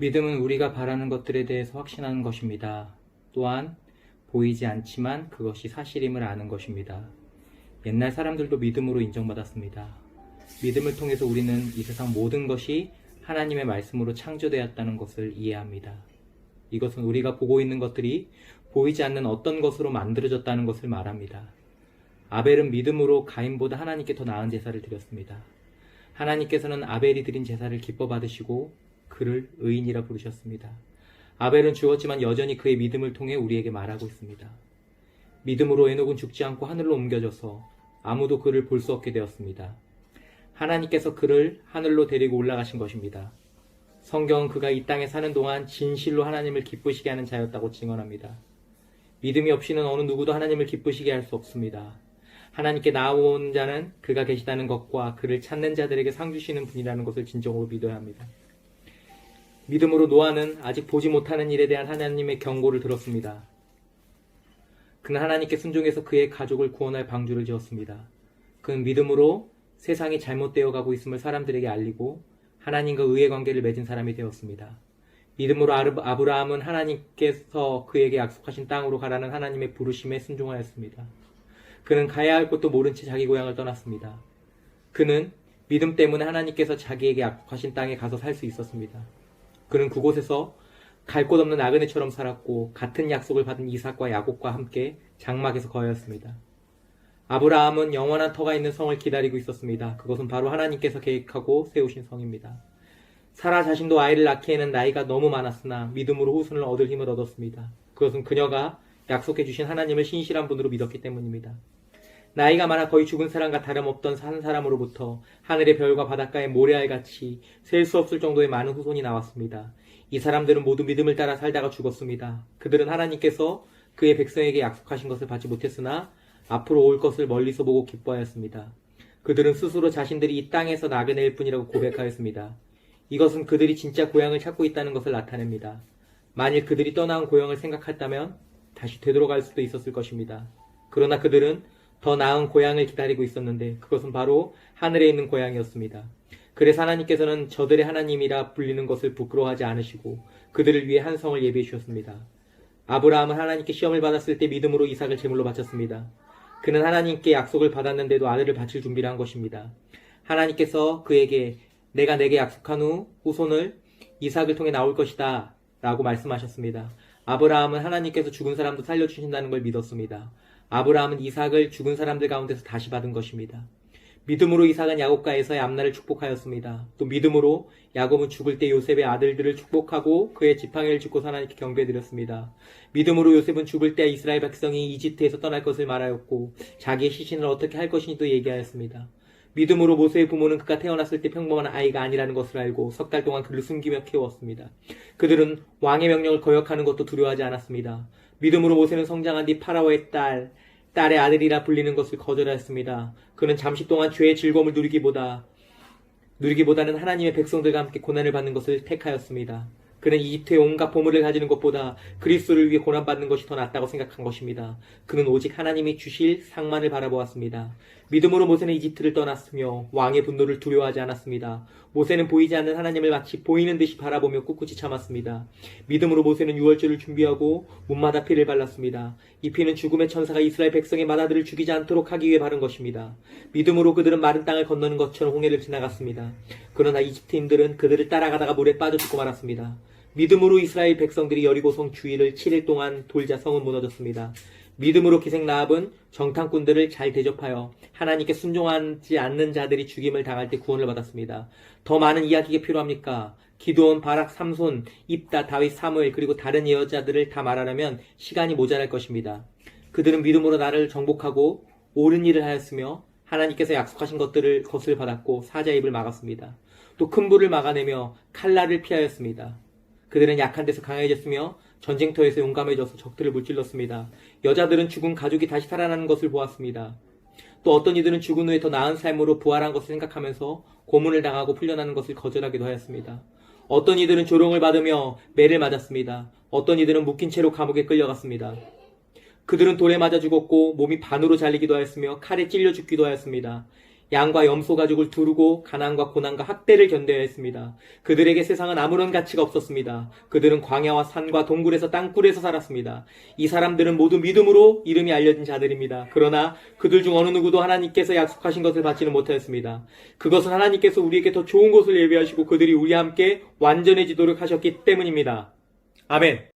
믿음은 우리가 바라는 것들에 대해서 확신하는 것입니다. 또한 보이지 않지만 그것이 사실임을 아는 것입니다. 옛날 사람들도 믿음으로 인정받았습니다. 믿음을 통해서 우리는 이 세상 모든 것이 하나님의 말씀으로 창조되었다는 것을 이해합니다. 이것은 우리가 보고 있는 것들이 보이지 않는 어떤 것으로 만들어졌다는 것을 말합니다. 아벨은 믿음으로 가인보다 하나님께 더 나은 제사를 드렸습니다. 하나님께서는 아벨이 드린 제사를 기뻐 받으시고 그를 의인이라 부르셨습니다. 아벨은 죽었지만 여전히 그의 믿음을 통해 우리에게 말하고 있습니다. 믿음으로 에녹은 죽지 않고 하늘로 옮겨져서 아무도 그를 볼 수 없게 되었습니다. 하나님께서 그를 하늘로 데리고 올라가신 것입니다. 성경은 그가 이 땅에 사는 동안 진실로 하나님을 기쁘시게 하는 자였다고 증언합니다. 믿음이 없이는 어느 누구도 하나님을 기쁘시게 할 수 없습니다. 하나님께 나아온 자는 그가 계시다는 것과 그를 찾는 자들에게 상 주시는 분이라는 것을 진정으로 믿어야 합니다. 믿음으로 노아는 아직 보지 못하는 일에 대한 하나님의 경고를 들었습니다. 그는 하나님께 순종해서 그의 가족을 구원할 방주를 지었습니다. 그는 믿음으로 세상이 잘못되어 가고 있음을 사람들에게 알리고 하나님과 의의 관계를 맺은 사람이 되었습니다. 믿음으로 아브라함은 하나님께서 그에게 약속하신 땅으로 가라는 하나님의 부르심에 순종하였습니다. 그는 가야 할 곳도 모른 채 자기 고향을 떠났습니다. 그는 믿음 때문에 하나님께서 자기에게 약속하신 땅에 가서 살 수 있었습니다. 그는 그곳에서 갈 곳 없는 나그네처럼 살았고 같은 약속을 받은 이삭과 야곱과 함께 장막에서 거하였습니다. 아브라함은 영원한 터가 있는 성을 기다리고 있었습니다. 그것은 바로 하나님께서 계획하고 세우신 성입니다. 사라 자신도 아이를 낳기에는 나이가 너무 많았으나 믿음으로 후손을 얻을 힘을 얻었습니다. 그것은 그녀가 약속해 주신 하나님을 신실한 분으로 믿었기 때문입니다. 나이가 많아 거의 죽은 사람과 다름없던 한 사람으로부터 하늘의 별과 바닷가의 모래알 같이 셀 수 없을 정도의 많은 후손이 나왔습니다. 이 사람들은 모두 믿음을 따라 살다가 죽었습니다. 그들은 하나님께서 그의 백성에게 약속하신 것을 받지 못했으나 앞으로 올 것을 멀리서 보고 기뻐하였습니다. 그들은 스스로 자신들이 이 땅에서 나그네일 뿐이라고 고백하였습니다. 이것은 그들이 진짜 고향을 찾고 있다는 것을 나타냅니다. 만일 그들이 떠나온 고향을 생각했다면 다시 되돌아갈 수도 있었을 것입니다. 그러나 그들은 더 나은 고향을 기다리고 있었는데 그것은 바로 하늘에 있는 고향이었습니다. 그래서 하나님께서는 저들의 하나님이라 불리는 것을 부끄러워하지 않으시고 그들을 위해 한 성을 예비해 주셨습니다. 아브라함은 하나님께 시험을 받았을 때 믿음으로 이삭을 제물로 바쳤습니다. 그는 하나님께 약속을 받았는데도 아들을 바칠 준비를 한 것입니다. 하나님께서 그에게 내가 내게 약속한 후 후손을 이삭을 통해 나올 것이다 라고 말씀하셨습니다. 아브라함은 하나님께서 죽은 사람도 살려주신다는 걸 믿었습니다. 아브라함은 이삭을 죽은 사람들 가운데서 다시 받은 것입니다. 믿음으로 이삭은 야곱과 에서의 앞날을 축복하였습니다. 또 믿음으로 야곱은 죽을 때 요셉의 아들들을 축복하고 그의 지팡이를 짚고 하나님께 경배드렸습니다. 믿음으로 요셉은 죽을 때 이스라엘 백성이 이집트에서 떠날 것을 말하였고 자기의 시신을 어떻게 할 것인지도 얘기하였습니다. 믿음으로 모세의 부모는 그가 태어났을 때 평범한 아이가 아니라는 것을 알고 석 달 동안 그를 숨기며 키웠습니다. 그들은 왕의 명령을 거역하는 것도 두려워하지 않았습니다. 믿음으로 모세는 성장한 뒤 파라오의 딸, 딸의 아들이라 불리는 것을 거절하였습니다. 그는 잠시 동안 죄의 즐거움을 누리기보다 누리기보다는 하나님의 백성들과 함께 고난을 받는 것을 택하였습니다. 그는 이집트의 온갖 보물을 가지는 것보다 그리스도를 위해 고난받는 것이 더 낫다고 생각한 것입니다. 그는 오직 하나님이 주실 상만을 바라보았습니다. 믿음으로 모세는 이집트를 떠났으며 왕의 분노를 두려워하지 않았습니다. 모세는 보이지 않는 하나님을 마치 보이는 듯이 바라보며 꿋꿋이 참았습니다. 믿음으로 모세는 유월절을 준비하고 문마다 피를 발랐습니다. 이 피는 죽음의 천사가 이스라엘 백성의 마다들을 죽이지 않도록 하기 위해 바른 것입니다. 믿음으로 그들은 마른 땅을 건너는 것처럼 홍해를 지나갔습니다. 그러나 이집트인들은 그들을 따라가다가 물에 빠져 죽고 말았습니다. 믿음으로 이스라엘 백성들이 여리고성 주위를 7일 동안 돌자 성은 무너졌습니다. 믿음으로 기생 라합은 정탐꾼들을 잘 대접하여 하나님께 순종하지 않는 자들이 죽임을 당할 때 구원을 받았습니다. 더 많은 이야기가 필요합니까? 기도원, 바락, 삼손, 입다, 다윗, 사무엘 그리고 다른 여자들을 다 말하려면 시간이 모자랄 것입니다. 그들은 믿음으로 나를 정복하고 옳은 일을 하였으며 하나님께서 약속하신 것들을 것을 받았고 사자 입을 막았습니다. 또 큰 불을 막아내며 칼날을 피하였습니다. 그들은 약한 데서 강해졌으며 전쟁터에서 용감해져서 적들을 물질렀습니다. 여자들은 죽은 가족이 다시 살아나는 것을 보았습니다. 또 어떤 이들은 죽은 후에 더 나은 삶으로 부활한 것을 생각하면서 고문을 당하고 풀려나는 것을 거절하기도 하였습니다. 어떤 이들은 조롱을 받으며 매를 맞았습니다. 어떤 이들은 묶인 채로 감옥에 끌려갔습니다. 그들은 돌에 맞아 죽었고 몸이 반으로 잘리기도 하였으며 칼에 찔려 죽기도 하였습니다. 양과 염소 가족을 두르고 가난과 고난과 학대를 견뎌야 했습니다. 그들에게 세상은 아무런 가치가 없었습니다. 그들은 광야와 산과 동굴에서 땅굴에서 살았습니다. 이 사람들은 모두 믿음으로 이름이 알려진 자들입니다. 그러나 그들 중 어느 누구도 하나님께서 약속하신 것을 받지는 못하였습니다. 그것은 하나님께서 우리에게 더 좋은 곳을 예비하시고 그들이 우리와 함께 완전해지도록 하셨기 때문입니다. 아멘.